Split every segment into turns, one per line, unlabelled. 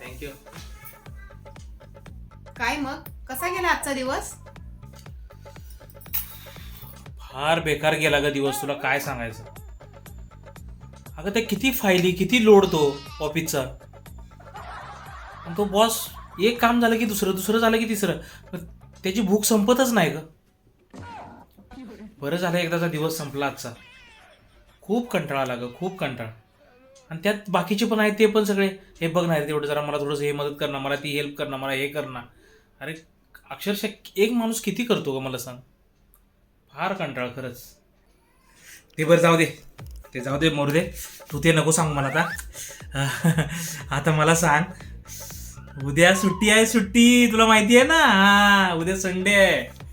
Thank you
काय मग? कसा गेला आजचा दिवस?
फार बेकार गेला ग दिवस. तुला काय सांगायचं? अगं ते किती फायली किती लोड तो ऑफिसचा आणि तो बॉस एक काम झालं की दुसरं दुसरं झालं की तिसरं. पण त्याची भूक संपतच नाही ग. बरं झालं एकदाचा दिवस संपला आजचा. खूप कंटाळा आला गं खूप कंटाळा. आणि त्यात बाकीचे पण आहेत ते पण सगळे. हे बघ नाही तेवढं जरा मला थोडंसं हे मदत करणं मला ती हेल्प करणं मला हे करणं अरे अक्षरशः एक माणूस किती करतो ग मला सांग. फार कंटाळा खरंच. ते बरं जाऊ दे. ते जाऊ दे मोरदे तू ते नको सांग मला आता. आता मला सांग. उद्या सुट्टी आहे सुट्टी. तुला माहिती आहे ना? हा उद्या संडे आहे.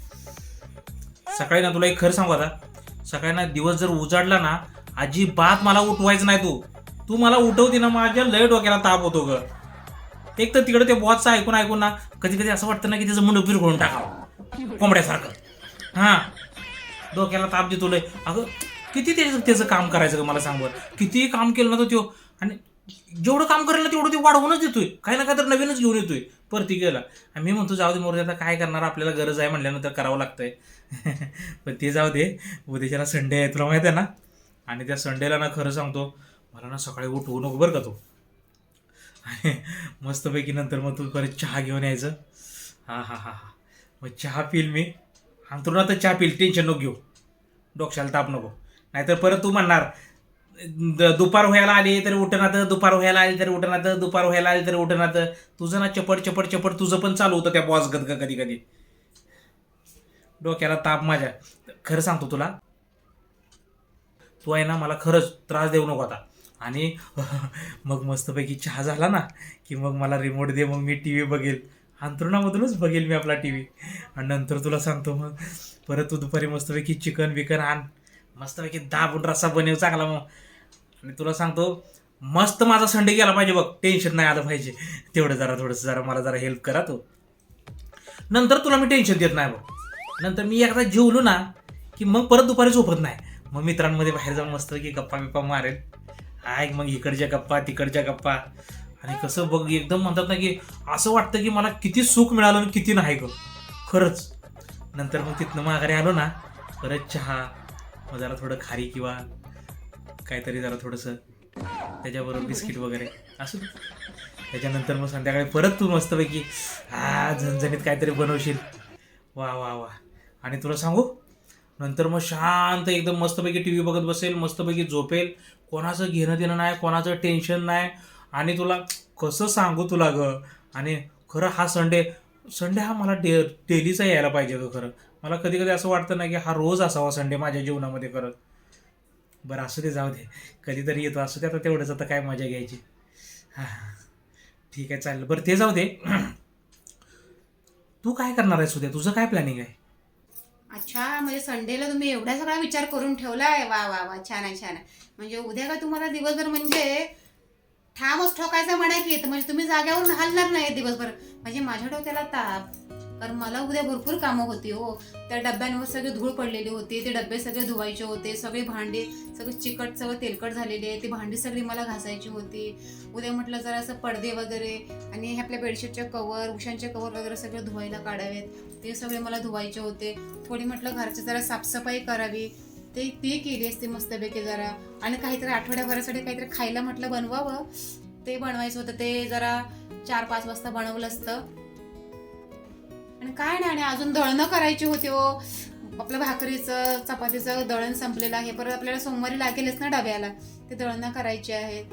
सकाळी ना तुला एक खरं सांगू आता. सकाळी ना दिवस जर उजाडला ना अजिबात मला उठवायचं नाही तू. तू मला उठवते ना माझ्या लय डोक्याला ताप होतो ग. एक तर तिकडे ते बॉसचं ऐकून ऐकून ना कधी कधी असं वाटतं ना की त्याचं मुंड फिरकळून टाकावं. कोंबड्यासारखं. हां. डोक्याला ताप देतो लय. अगं किती त्याचं त्याचं काम करायचं का मला सांग बरं. कितीही काम केलं ना तो त्यो. आणि जेवढं काम करेल ना तेवढं ते वाढवूनच देतोय. काही ना काही तर नवीनच घेऊन येतोय. परतिकेला आणि मी म्हणतो जाऊ दे मोरदे आता काय करणार? आपल्याला गरज आहे म्हटल्यानंतर करावं लागतंय. पण ते जाऊ दे. उद्याच्याला संडे आहे तुला माहिती आहे ना? आणि त्या संडेला ना खरं सांगतो मला ना सकाळी उठवू नको बरं का तू. आणि मस्तपैकी नंतर मग तू परत चहा घेऊन यायचं. हा हा हा हा. मग चहा पिल मी. अंतरुणात चहा पिल टेन्शन नको घेऊ. डोक्याला ताप नको. नाहीतर परत तू म्हणणार दुपार व्हायला आली तरी उठणात दुपार व्हायला आली तरी उठणात दुपार व्हायला आली तरी उठणात तुझं ना चपट चपट चपट तुझं पण चालू होतं त्या बॉस गदग कधी कधी. डोक्याला ताप माझ्या. खरं सांगतो तुला तू आहे ना मला खरंच त्रास देऊ नको आता. आणि मग मस्तपैकी चहा झाला ना की मग मला रिमोट दे मग मी टी व्ही बघेल. अंतरुणामधूनच बघेल मी आपला टी व्ही आणि नंतर तुला सांगतो मग परत तू दुपारी मस्तपैकी चिकन बिकन आण. मस्तपैकी दाबून रस्सा बनव चांगला मग. आणि तुला सांगतो मस्त माझा संडे गेला पाहिजे बघ. टेन्शन नाही आलं पाहिजे. तेवढं जरा थोडंसं जरा मला जरा हेल्प करा तो. नंतर तुला मी टेन्शन देत नाही बघ. नंतर मी एकदा जेवलो ना की मग परत दुपारी झोपत नाही. मग मित्रांमध्ये बाहेर जाऊन मस्त की गप्पा बिप्पा मारेल. ऐक मग इकडच्या गप्पा तिकडच्या गप्पा. आणि कसं बघ एकदम म्हणतात ना की असं वाटतं की मला किती सुख मिळालं आणि किती नाही ग. खरंच. नंतर मग तिथनं माघारी आलो ना परत चहा मग जरा थोडं खारी किंवा काहीतरी जरा थोडंसं त्याच्याबरोबर बिस्किट वगैरे. असू त्याच्यानंतर मग संध्याकाळी परत तू मस्तपैकी हा झणझणीत काहीतरी बनवशील. वा वा वा. आणि तुला सांगू नंतर मग शांत एकदम मस्तपैकी टी व्ही बघत बसेल मस्तपैकी झोपेल. कोणाचं घेणं देणं नाही कोणाचं टेन्शन नाही. आणि तुला कसं सांगू तुला ग? आणि खरं हा संडे संडे हा मला डे डेलीचा यायला पाहिजे का खरं. मला कधी कधी असं वाटतं ना की हा रोज असावा संडे माझ्या जीवनामध्ये करत बरं असू दे जाऊ दे. कधीतरी येतो. असू दे आता तेवढंच. आता काय मजा घ्यायची? हां ठीक आहे चालेल. बरं ते जाऊ दे. तू काय करणार आहेस उद्या? तुझं काय प्लॅनिंग आहे?
अच्छा म्हणजे संडेला तुम्ही एवढा सगळा विचार करून ठेवलाय? वा वा वा. छान आहे छान आहे. म्हणजे उद्या का तुम्हाला दिवसभर म्हणजे ठामच ठोकायचं म्हणा की तर म्हणजे तुम्ही जाग्यावरून हलणार नाही दिवसभर. म्हणजे माझ्या डोक्याला ताप. कारण मला उद्या भरपूर कामं होती हो. त्या डब्यांवर सगळे धूळ पडलेली होती ते डबे सगळे धुवायचे होते सगळे भांडी सगळे चिकट सगळं तेलकट झालेले आहे ती भांडी सगळी मला घासायची होती. उद्या म्हटलं जरा असं पडदे वगैरे आणि हे आपल्या बेडशीटचे कवर उशांचे कवर वगैरे सगळे धुवायला काढावेत. ते सगळे मला धुवायचे होते. थोडी म्हटलं घरची जरा साफसफाई करावी. ते ती केली असते मस्तपैकी जरा. आणि काहीतरी आठवड्याभरासाठी काहीतरी खायला म्हटलं बनवावं. ते बनवायचं होतं. ते जरा चार पाच वाजता बनवलं असतं. आणि काय नाही आणि अजून दळणं करायची होती हो. आपलं भाकरीचं चपातीचं दळण संपलेलं आहे. परत आपल्याला सोमवारी लागेलच ना डब्याला. ते दळणं करायची आहे.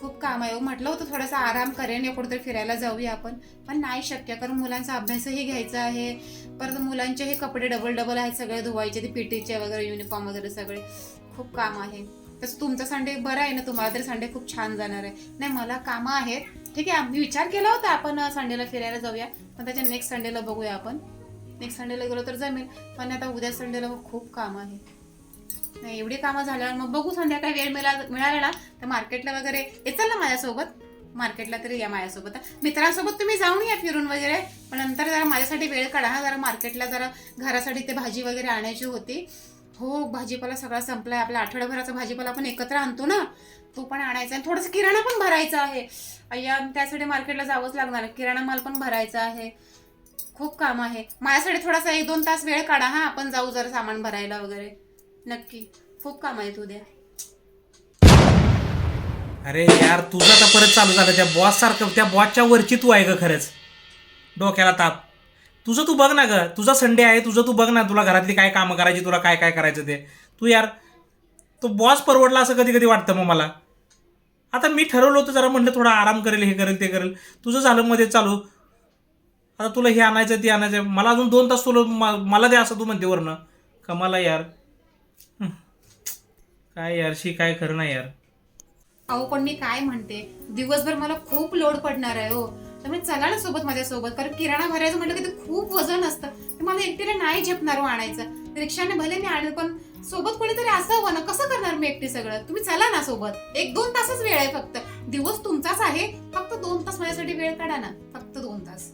खूप काम आहे हो. म्हटलं होतं थोडासा आराम करेन या कुठेतरी फिरायला जाऊया आपण. पण नाही शक्य कारण मुलांचा अभ्यासही घ्यायचा आहे. परत मुलांचे हे कपडे डबल डबल आहेत सगळे धुवायचे ते पीटीचे वगैरे युनिफॉर्म वगैरे सगळे. खूप काम आहे. तसं तुमचा संडे बरं आहे ना? तुम्हाला तरी संडे खूप छान जाणार आहे. नाही मला कामं आहेत. ठीक आहे आम्ही विचार केला होता आपण संडेला फिरायला जाऊया. पण त्याच्या नेक्स्ट संडेला बघूया आपण. नेक्स्ट संडेला गेलो तर जमेल पण आता उद्या संडेला मग खूप काम आहे. नाही एवढी कामं झाल्यावर मग बघू संध्याकाळी वेळ मिळाला मिळाला ना तर मार्केटला वगैरे येचाल ना माझ्यासोबत. मार्केटला तरी या माझ्यासोबत. मित्रांसोबत तुम्ही जाऊन या फिरून वगैरे पण नंतर जरा माझ्यासाठी वेळ काढा जरा मार्केटला जरा घरासाठी ते भाजी वगैरे आणायची होती. हो भाजीपाला सगळा संपलाय. आपला आठवड्याभराचा भाजीपाला आपण एकत्र आणतो ना? तो पण आणायचा आणि थोडंसं किराणा पण भरायचा आहे. अय्या त्यासाठी मार्केटला जावंच लागणार. किराणा माल पण भरायचा आहे. खूप काम आहे. माझ्यासाठी थोडासा एक दोन तास वेळ काढा हा. आपण जाऊ जरा सामान भरायला वगैरे. नक्की. खूप काम आहेत उद्या.
अरे यार तुझं आता परत चालू झालं. त्या बॉस सारखं त्या बॉसच्या वरची तू आहे ग खरंच? डोक्याला ताप. तुझं तू बघ ना ग. तुझा संडे आहे तुझं तू बघ ना तुला घरातली काय कामं करायची तुला काय काय करायचं ते. तू यार तो बॉस परवडला असं कधी कधी वाटतं मग मला. आता मी ठरवलं होतं जरा म्हणलं थोडा आराम करेल हे करेल ते करेल. तुझं झालं मध्ये चालू. आता तुला हे आणायचं ते आणायचं मला अजून दोन तास तुला मला दे असं तू म्हणते वरनं. का मला यार. काय काय यारशी काय खरं नाही यार.
अहो पण मी काय म्हणते? दिवसभर मला खूप लोड पडणार आहे हो. त्यामुळे चला ना सोबत माझ्यासोबत. कारण किराणा भरायचं म्हटलं की ते खूप वजन असतं. तर मला एकटीला नाही झेपणार हो आणायचं. रिक्षाने भले मी आणलं पण सोबत कोणीतरी असावं ना? कसं करणार मी एकटी सगळं? तुम्ही चला ना सोबत. एक दोन तासच वेळ आहे फक्त. दिवस तुमचाच आहे. फक्त दोन तास माझ्यासाठी वेळ काढा ना. फक्त दोन तास.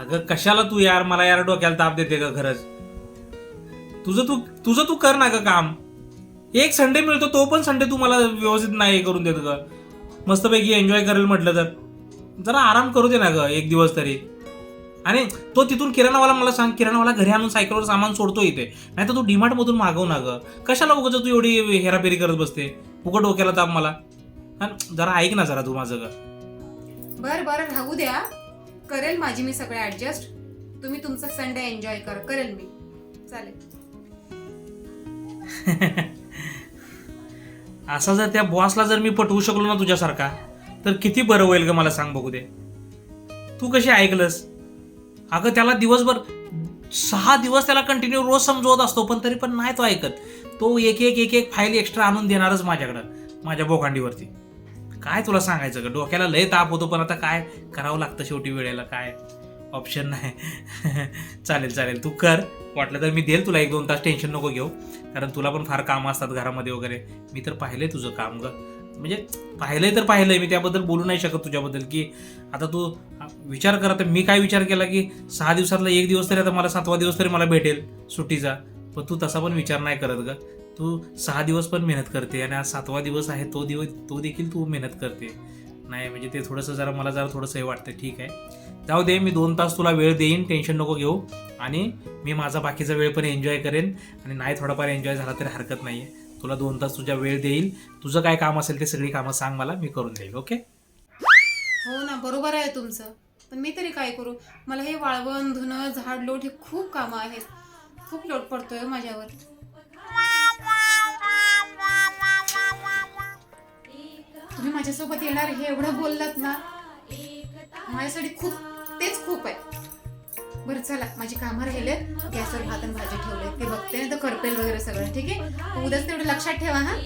अगं कशाला तू यार? मला यार डोक्याला ताप देते का खरंच. तुझं तू तुझं तू कर ना ग काम. एक संडे मिळतो तो पण संडे तू मला व्यवस्थित नाही करून देत ग. मस्तपैकी एन्जॉय करेल म्हटलं तर. जरा आराम करू दे ना ग एक दिवस तरी. आणि तो तिथून किराणावाला मला सांग किराणावाला घरी आणून सायकलवर सामान सोडतो इथे. नाही तर तू डीमार्ट मधून मागव ना ग. कशाला उगाच तू एवढी हेराफेरी करत बसते? उघड डोक्याला ताप मला. आणि जरा ऐक ना जरा तू माझं ग.
बर बर राहू द्या. करेल माझी मी सगळं ऍडजस्ट तुम्ही तुमचा संडे एन्जॉय करा. करेल मी. चालेल.
असा जर त्या बॉसला जर मी पटवू शकलो ना तुझ्यासारखा तर किती बरं होईल ग मला सांग बघू दे. तू कशी ऐकलंस? अगं त्याला दिवसभर सहा दिवस त्याला कंटिन्यू रोज समजवत असतो पण तरी पण नाही तो ऐकत. तो एक एक एक एक फाईल एक्स्ट्रा आणून देणारच माझ्याकडं माझ्या बोकांडीवरती काय तुला सांगायचं ग? डोक्याला लय ताप होतो पण आता काय करावं लागतं शेवटी वेळेला काय? ऑप्शन नाही. चालेल चालेल. तू कर. वाटलं तर मी देईल तुला एक दोन तास. टेन्शन नको घेऊ. कारण तुला पण फार कामं असतात घरामध्ये वगैरे. मी तर पाहिलं आहे तुझं काम ग. म्हणजे पाहिलंय तर पाहिलंय. मी त्याबद्दल बोलू नाही शकत तुझ्याबद्दल की आता तू विचार कर. आता मी काय विचार केला की सहा दिवसातला एक दिवस तरी आता मला सातवा दिवस तरी मला भेटेल सुट्टीचा. पण तू तसा पण विचार नाही करत ग. तू सहा दिवस पण मेहनत करते आणि आज सातवा दिवस आहे तो दिवस तो देखील तू मेहनत करते. नाही म्हणजे ते थोडंसं जरा मला जरा थोडंसं हे वाटतं ठीक आहे. जाऊ दे मी दोन तास तुला वेळ देईन टेन्शन नको घेऊ. आणि मी माझा बाकीचा वेळ पण एन्जॉय करेन. आणि नाही थोडाफार एन्जॉय झाला तरी हरकत नाही आहे तुला दोन तास तुझ्या वेळ देईल. तुझं काय काम असेल ते सगळी कामं सांग मला मी करून देईल ओके?
हो ना बरोबर आहे तुमचं. पण मी तरी काय करू? मला हे वाळवण धुणं झाड लोट हे खूप कामं आहेत. खूप लोट पडतोय हो माझ्यावर. तुम्ही माझ्यासोबत येणार हे एवढं बोललात ना माझ्यासाठी खूप तेच खूप आहे. बरं चला माझी कामं राहिले गॅसवर भात आणि भाजी ठेवले ते बघते ना तर करपेल वगैरे सगळं ठीक आहे? उद्याच तेवढं लक्षात ठेवा हा.